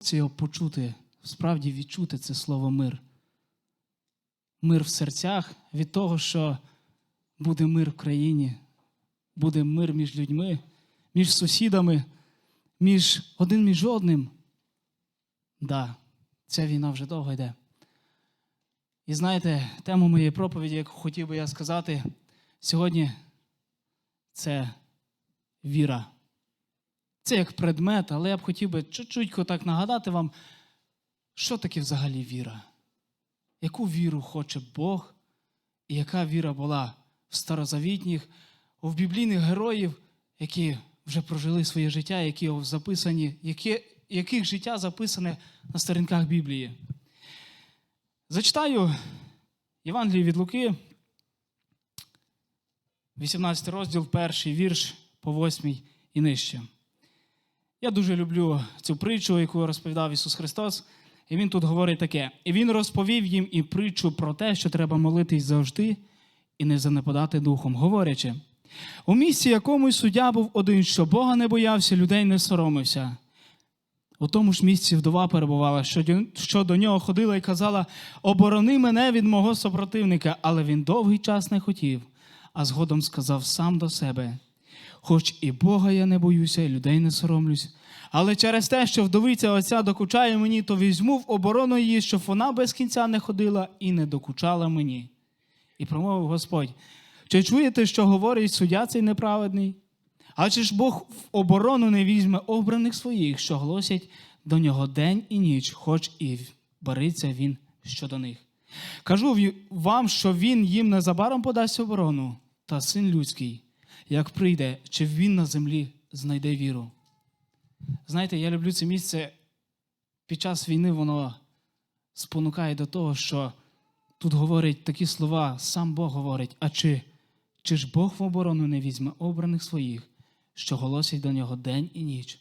Це його почути, справді відчути це слово мир. Мир в серцях від того, що буде мир в країні, буде мир між людьми, між сусідами, між один між одним. Да, ця війна вже довго йде. І знаєте, тему моєї проповіді, яку хотів би я сказати сьогодні, це віра. Це як предмет, але я б хотів би чуть-чуть так нагадати вам, що таке взагалі віра. Яку віру хоче Бог, і яка віра була в старозавітніх, в біблійних героїв, які вже прожили своє життя, які записані, які, яких життя записане на сторінках Біблії. Зачитаю Євангелію від Луки, 18 розділ, перший вірш по восьмій і нижче. Я дуже люблю цю притчу, яку розповідав Ісус Христос. І Він тут говорить таке: і Він розповів їм і притчу про те, що треба молитись завжди і не занепадати духом, говорячи: у місці якомусь суддя був один, що Бога не боявся, людей не соромився. У тому ж місці вдова перебувала, що до нього ходила і казала: Оборони мене від мого супротивника, але він довгий час не хотів, а згодом сказав сам до себе: Хоч і Бога я не боюся, і людей не соромлюсь, але через те, що вдовиця отця докучає мені, то візьму в оборону її, щоб вона без кінця не ходила і не докучала мені. І промовив Господь: чи чуєте, що говорить суддя цей неправедний? А чи ж Бог в оборону не візьме обраних своїх, що глосять до нього день і ніч, хоч і бориться він щодо них. Кажу вам, що він їм незабаром подасть оборону, та син людський, як прийде, чи він на землі знайде віру. Знаєте, я люблю це місце. Під час війни воно спонукає до того, що тут говорять такі слова, сам Бог говорить, а чи, чи ж Бог в оборону не візьме обраних своїх, що голосять до нього день і ніч?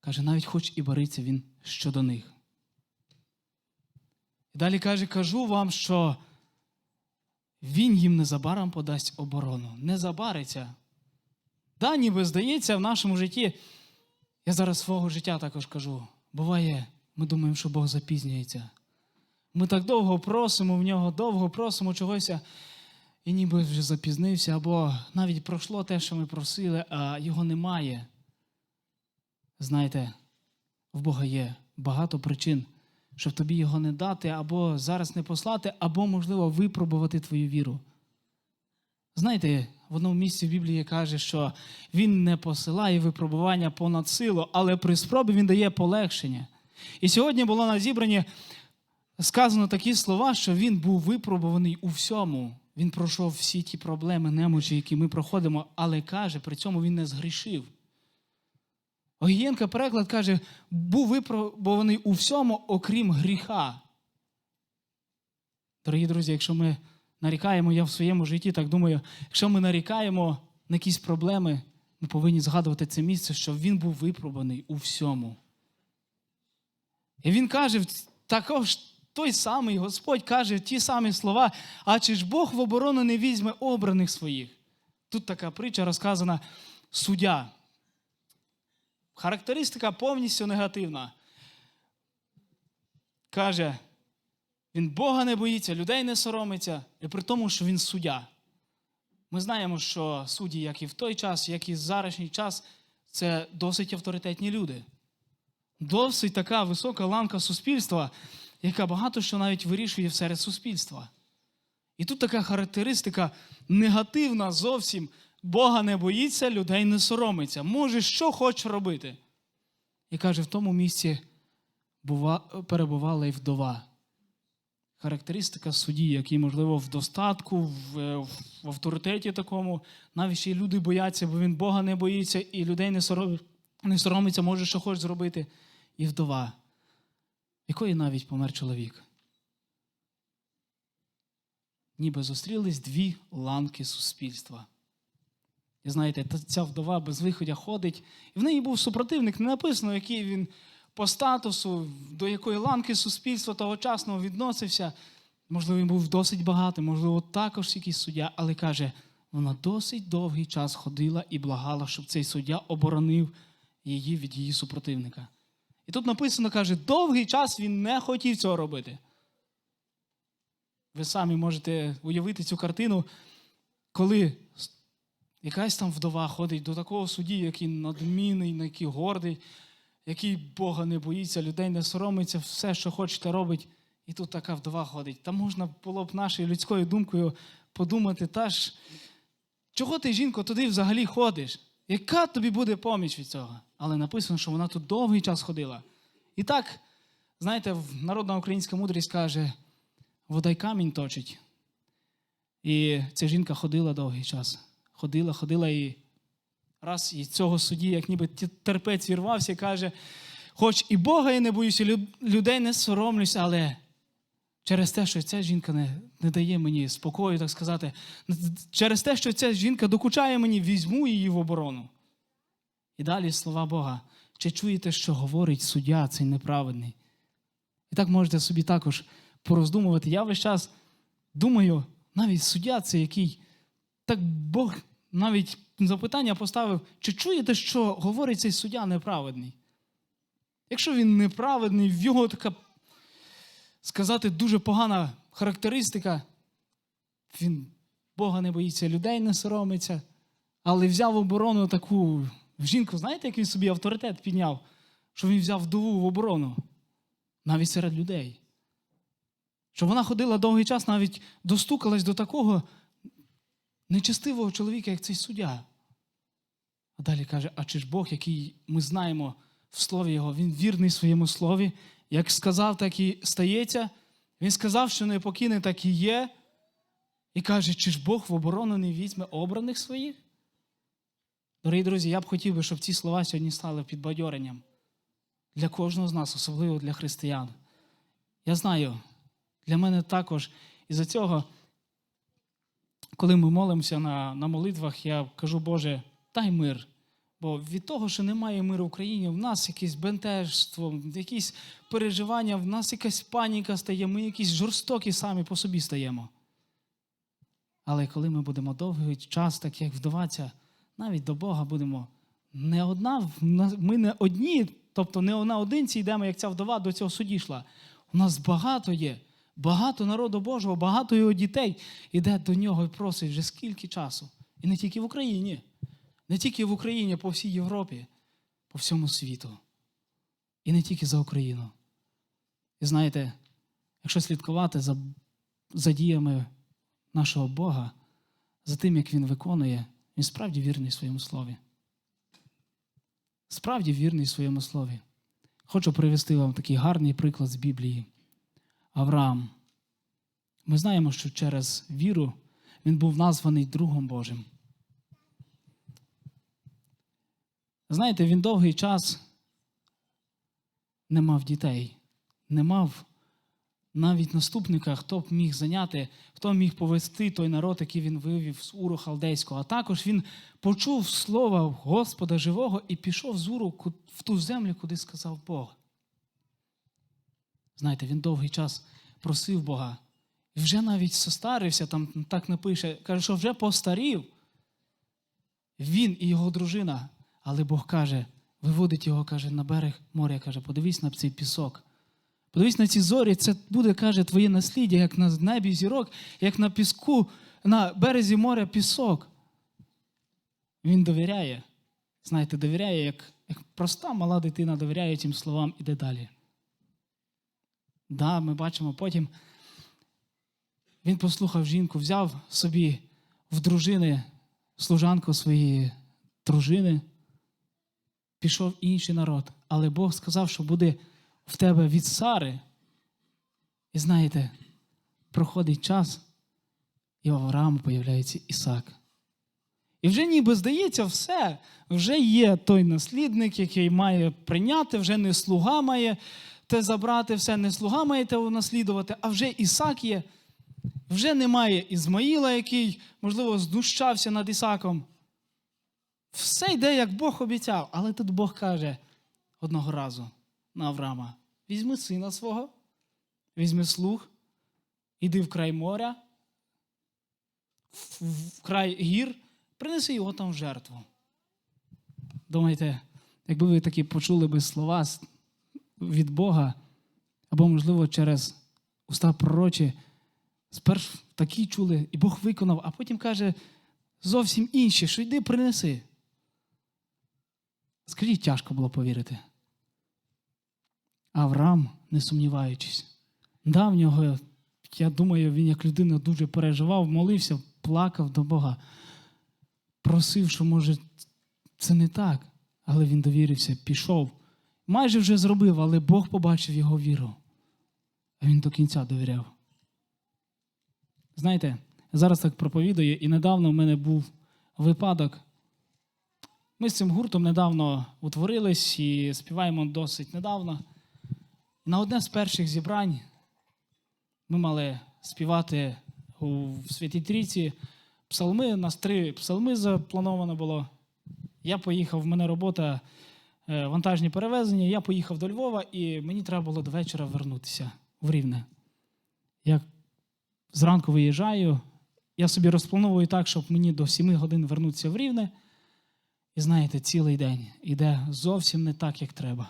Каже, навіть хоч і бориться він щодо них. І далі каже, кажу вам, що він їм незабаром подасть оборону. Не забариться. Да, ніби здається, в нашому житті, я зараз свого життя також кажу, буває, ми думаємо, що Бог запізнюється. Ми так довго просимо в нього, довго просимо чогось, і ніби вже запізнився, або навіть пройшло те, що ми просили, а його немає. Знаєте, в Бога є багато причин, щоб тобі його не дати, або зараз не послати, або, можливо, випробувати твою віру. Знаєте, в одному місці в Біблії каже, що він не посилає випробування понад силу, але при спробі він дає полегшення. І сьогодні було на зібранні сказано такі слова, що він був випробуваний у всьому. Він пройшов всі ті проблеми, немочі, які ми проходимо, але каже, при цьому він не згрішив. Огієнка переклад каже, був випробуваний у всьому, окрім гріха. Дорогі друзі, якщо ми нарікаємо, я в своєму житті так думаю, якщо ми нарікаємо на якісь проблеми, ми повинні згадувати це місце, що він був випробуваний у всьому. І він каже, також той самий Господь каже ті самі слова, а чи ж Бог в оборону не візьме обраних своїх? Тут така притча розказана суддя. Характеристика повністю негативна. Каже, він Бога не боїться, людей не соромиться, і при тому, що він суддя. Ми знаємо, що судді, як і в той час, як і в зарашній час, це досить авторитетні люди. Досить така висока ланка суспільства, яка багато що навіть вирішує серед суспільства. І тут така характеристика негативна зовсім. Бога не боїться, людей не соромиться. Може, що хоче робити. І каже, в тому місці бува, перебувала і вдова. Характеристика судді, який, можливо, в достатку, в, в авторитеті такому, навіть ще й люди бояться, бо він Бога не боїться, і людей не, сором, не соромиться, може, що хоче зробити. І вдова, якої навіть помер чоловік. Ніби зустрілись дві ланки суспільства. І знаєте, ця вдова без виходя ходить, і в неї був супротивник, не написано, який він по статусу, до якої ланки суспільства тогочасного відносився. Можливо, він був досить багатий, можливо, також якийсь суддя, але каже, вона досить довгий час ходила і благала, щоб цей суддя оборонив її від її супротивника. І тут написано, каже, довгий час він не хотів цього робити. Ви самі можете уявити цю картину, коли якась там вдова ходить до такого судді, який надмінний, який гордий, який Бога не боїться, людей не соромиться, все, що хочете, робить. І тут така вдова ходить. Та можна було б нашою людською думкою подумати, та ж, чого ти, жінко, туди взагалі ходиш? Яка тобі буде поміч від цього? Але написано, що вона тут довгий час ходила. І так, знаєте, народна українська мудрість каже: вода й камінь точить. І ця жінка ходила довгий час. Ходила, ходила і раз і цього судді, як ніби терпець вірвався, каже: хоч і Бога я не боюся, людей не соромлюсь, але через те, що ця жінка не, не дає мені спокою, так сказати, через те, що ця жінка докучає мені, візьму її в оборону. І далі слова Бога. Чи чуєте, що говорить суддя цей неправедний? І так можете собі також пороздумувати. Я весь час думаю, навіть суддя це який, так Бог навіть запитання поставив, чи чуєте, що говорить цей суддя неправедний? Якщо він неправедний, в його така, сказати, дуже погана характеристика, він Бога не боїться, людей не соромиться, але взяв оборону таку жінку, знаєте, як він собі авторитет підняв, що він взяв вдову в оборону навіть серед людей. Що вона ходила довгий час, навіть достукалась до такого нечестивого чоловіка, як цей суддя. А далі каже: а чи ж Бог, який ми знаємо в слові Його, він вірний своєму слові, як сказав, так і стається. Він сказав, що не покине, так і є. І каже, чи ж Бог в оборону не візьме обраних своїх? Дорогі друзі, я б хотів би, щоб ці слова сьогодні стали підбадьоренням для кожного з нас, особливо для християн. Я знаю, для мене також із-за цього, коли ми молимося на на молитвах, я кажу, Боже, дай мир. Бо від того, що немає миру в Україні, в нас якесь бентежство, якісь переживання, в нас якась паніка стає, ми якісь жорстокі самі по собі стаємо. Але коли ми будемо довгий час, так як вдаватися, навіть до Бога будемо не одна, ми не одні, тобто не наодинці йдемо, як ця вдова до цього суді йшла. У нас багато є, багато народу Божого, багато його дітей іде до нього і просить вже скільки часу. І не тільки в Україні, не тільки в Україні, а по всій Європі, по всьому світу. І не тільки за Україну. І знаєте, якщо слідкувати за, за діями нашого Бога, за тим, як Він виконує, він справді вірний своєму слові. Справді вірний своєму слові. Хочу привести вам такий гарний приклад з Біблії. Авраам. Ми знаємо, що через віру він був названий Другом Божим. Знаєте, він довгий час не мав дітей, не мав навіть наступника, хто б міг зайняти, хто міг повести той народ, який він вивів з Уру Халдейського. А також він почув слово Господа живого і пішов з Уру в ту землю, куди сказав Бог. Знаєте, він довгий час просив Бога. І вже навіть состарився, там так напише, каже, що вже постарів. Він і його дружина. Але Бог каже, виводить його, каже, на берег моря, каже, подивись на цей пісок. Подивись на ці зорі, це буде, каже, твоє насліддя, як на небі зірок, як на піску, на березі моря пісок. Він довіряє. Знаєте, довіряє, як як проста мала дитина довіряє цим словам іде далі. Да, ми бачимо потім. Він послухав жінку, взяв собі в дружини служанку своєї дружини, пішов інший народ. Але Бог сказав, що буде в тебе від Сари. І знаєте, проходить час, і в Аврааму появляється Ісак. І вже ніби здається, все, вже є той наслідник, який має прийняти, вже не слуга має те забрати, все, не слуга має те унаслідувати, а вже Ісак є. Вже немає Ізмаїла, який, можливо, знущався над Ісаком. Все йде, як Бог обіцяв. Але тут Бог каже одного разу на Авраама: візьми сина свого, візьми слуг, іди в край моря, в край гір, принеси його там в жертву. Думаєте, якби ви такі почули би слова, від Бога, або, можливо, через уста пророчі, спершу такі чули, і Бог виконав, а потім каже зовсім інші, що йди принеси. Скажіть, тяжко було повірити. Авраам, не сумніваючись, да, в нього, я думаю, він як людина дуже переживав, молився, плакав до Бога, просив, що може це не так, але він довірився, пішов. Майже вже зробив, але Бог побачив його віру. А він до кінця довіряв. Знаєте, зараз так проповідую, і недавно в мене був випадок. Ми з цим гуртом недавно утворились і співаємо досить недавно. На одне з перших зібрань ми мали співати у Святій Трійці псалми. У нас три псалми заплановано було. Я поїхав, в мене робота вантажні перевезення. Я поїхав до Львова, і мені треба було до вечора вернутися в Рівне. Я зранку виїжджаю, я собі розплановую так, щоб мені до 7 годин вернутися в Рівне. І знаєте, цілий день іде зовсім не так, як треба.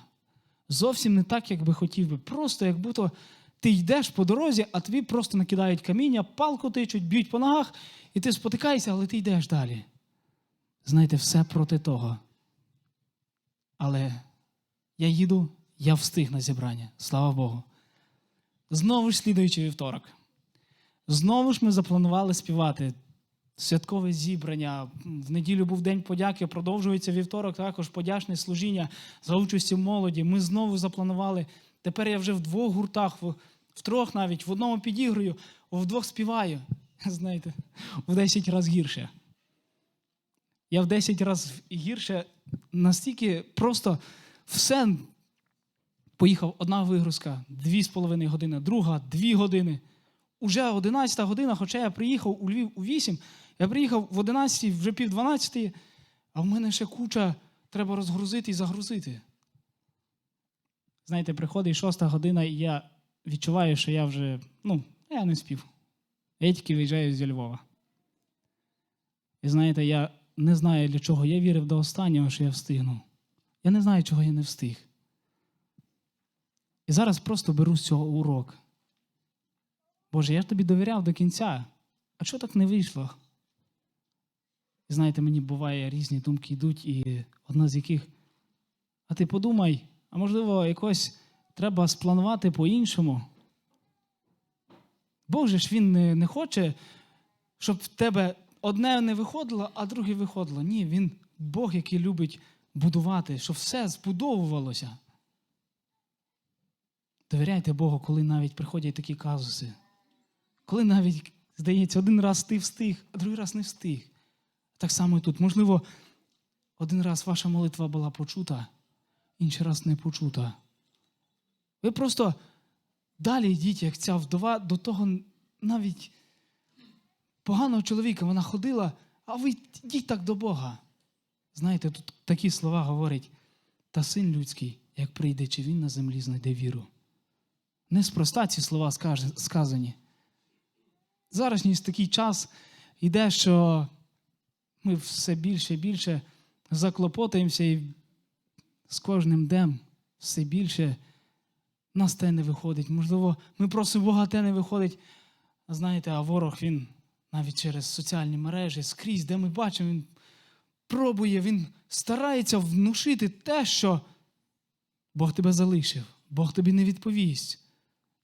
Зовсім не так, як би хотів би. Просто як будто ти йдеш по дорозі, а тобі просто накидають каміння, палку тичуть, б'ють по ногах, і ти спотикаєшся, але ти йдеш далі. Знаєте, все проти того. Але я їду, я встиг на зібрання, слава Богу. Знову ж слідуючий вівторок. Знову ж ми запланували співати святкове зібрання. В неділю був День подяки, продовжується вівторок, також подячне служіння за участю молоді. Ми знову запланували. Тепер я вже в двох гуртах, в, в трьох навіть, в одному підіграю, в двох співаю. Знаєте, в 10 разів гірше. Я в 10 разів гірше настільки просто все. Поїхав одна вигрузка, дві з половиною години, друга дві години. Уже 11 година, хоча я приїхав у Львів у 8, я приїхав в 11, вже пів 12, а в мене ще куча треба розгрузити і загрузити. Знаєте, приходить 6 година, і я відчуваю, що я вже, ну, я не спів. Я тільки виїжджаю зі Львова. І знаєте, я не знаю, для чого я вірив до останнього, що я встигну. Я не знаю, чого я не встиг. І зараз просто беру з цього урок. Боже, я ж тобі довіряв до кінця. А чого так не вийшло? І знаєте, мені буває різні думки йдуть, і одна з яких. А ти подумай, а можливо, якось треба спланувати по-іншому. Бог же ж він не, не хоче, щоб в тебе одне не виходило, а друге виходило. Ні, він Бог, який любить будувати, щоб все збудовувалося. Довіряйте Богу, коли навіть приходять такі казуси. Коли навіть, здається, один раз ти встиг, а другий раз не встиг. Так само і тут. Можливо, один раз ваша молитва була почута, інший раз не почута. Ви просто далі йдіть, як ця вдова, до того навіть поганого чоловіка вона ходила, а ви йдіть так до Бога. Знаєте, тут такі слова говорять, та син людський, як прийде, чи він на землі знайде віру. Неспроста ці слова сказані. Зараз такий час йде, що ми все більше і більше заклопотаємося і з кожним днем все більше нас те не виходить. Можливо, ми просимо Бога, те не виходить. Знаєте, а ворог він навіть через соціальні мережі, скрізь, де ми бачимо, він пробує, він старається внушити те, що Бог тебе залишив, Бог тобі не відповість.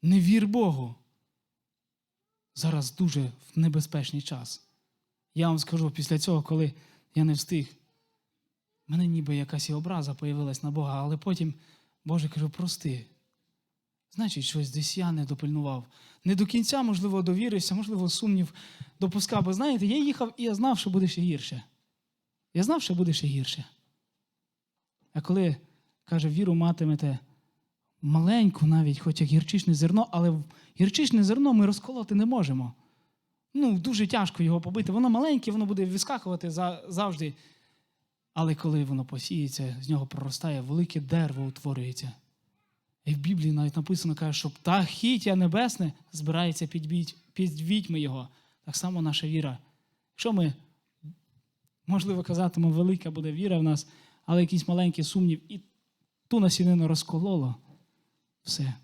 Не вір Богу. Зараз дуже небезпечний час. Я вам скажу, після цього, коли я не встиг, в мене ніби якась і образа появилась на Бога, але потім, Боже, кажу, прости. Значить, щось десь я не допильнував. Не до кінця, можливо, довірився, можливо, сумнів допускав. Бо знаєте, я їхав і я знав, що буде ще гірше. Я знав, що буде ще гірше. А коли, каже, віру матимете маленьку навіть, хоч як гірчичне зерно, але гірчичне зерно ми розколоти не можемо. Ну, дуже тяжко його побити. Воно маленьке, воно буде відскакувати завжди. Але коли воно посіється, з нього проростає велике дерево утворюється. І в Біблії навіть написано, каже, що птахіття небесне збирається під, вітьми його. Так само наша віра. Якщо ми, можливо, казатимемо, велика буде віра в нас, але якийсь маленький сумнів, і ту насінину розкололо. все,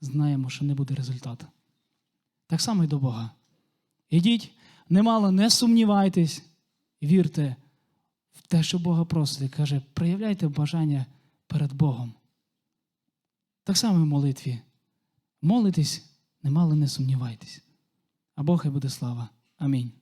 знаємо, що не буде результату. Так само й до Бога. Ідіть, немало не сумнівайтесь, вірте в те, що Бога просить. Каже, проявляйте бажання перед Богом. Так само в молитві. Молитесь, немало не сумнівайтесь. А Бог і буде слава. Амінь.